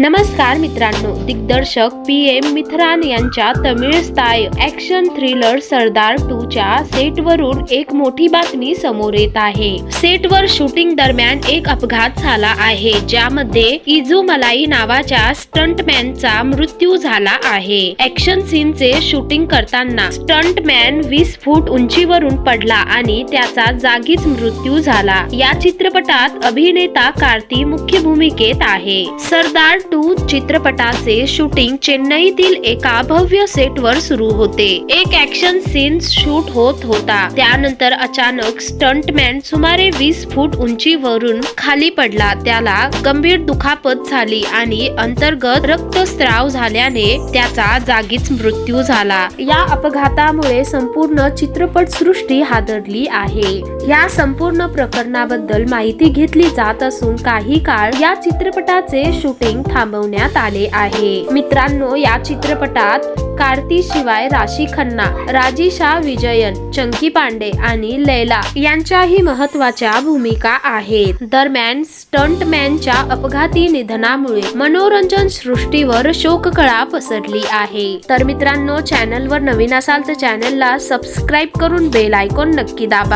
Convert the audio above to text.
नमस्कार मित्रांनो दिग्दर्शक पी एम मिथरान यांच्या तमिळ स्थाय ऍक्शन थ्रिलर सरदार टू च्या सेटवरून एक मोठी बातमी समोर येत आहे. सेटवर शूटिंग दरम्यान एक अपघात झाला आहे ज्यामध्ये इजू मलाई नावाच्या स्टंटमॅनचा मृत्यू झाला आहे. ऍक्शन सीनचे शूटिंग करताना स्टंटमॅन वीस फूट उंचीवरून पडला आणि त्याचा जागीच मृत्यू झाला. या चित्रपटात अभिनेता कार्ती मुख्य भूमिकेत आहे. सरदार टू चित्रपटाचे शूटिंग चेन्नईतील एका भव्य सेटवर सुरू होते. एक ऍक्शन सीन शूट होत होता. त्यानंतर अचानक स्टंटमॅन सुमारे वीस फूट उंचीवरून खाली पडला. त्याला गंभीर दुखापत झाली आणि अंतर्गत रक्तस्राव झाल्याने त्याचा जागीच मृत्यू झाला. या अपघातामुळे संपूर्ण चित्रपट सृष्टी हादरली आहे. या संपूर्ण प्रकरणाबद्दल माहिती घेतली जात असून काही काळ या चित्रपटाचे शूटिंग थांबवण्यात आले आहे. मित्रांनो या चित्रपटात कार्ती शिवाय राशी खन्ना राजीशा विजयन चंकी पांडे आणि लैला यांच्याही महत्त्वाच्या भूमिका आहेत. दरम्यान स्टंटमॅनच्या अपघाती निधनामुळे मनोरंजन सृष्टीवर शोककळा पसरली आहे. तर मित्रांनो चॅनलवर नवीन असाल तर चॅनलला सबस्क्राईब करून बेल आयकॉन नक्की दाबा.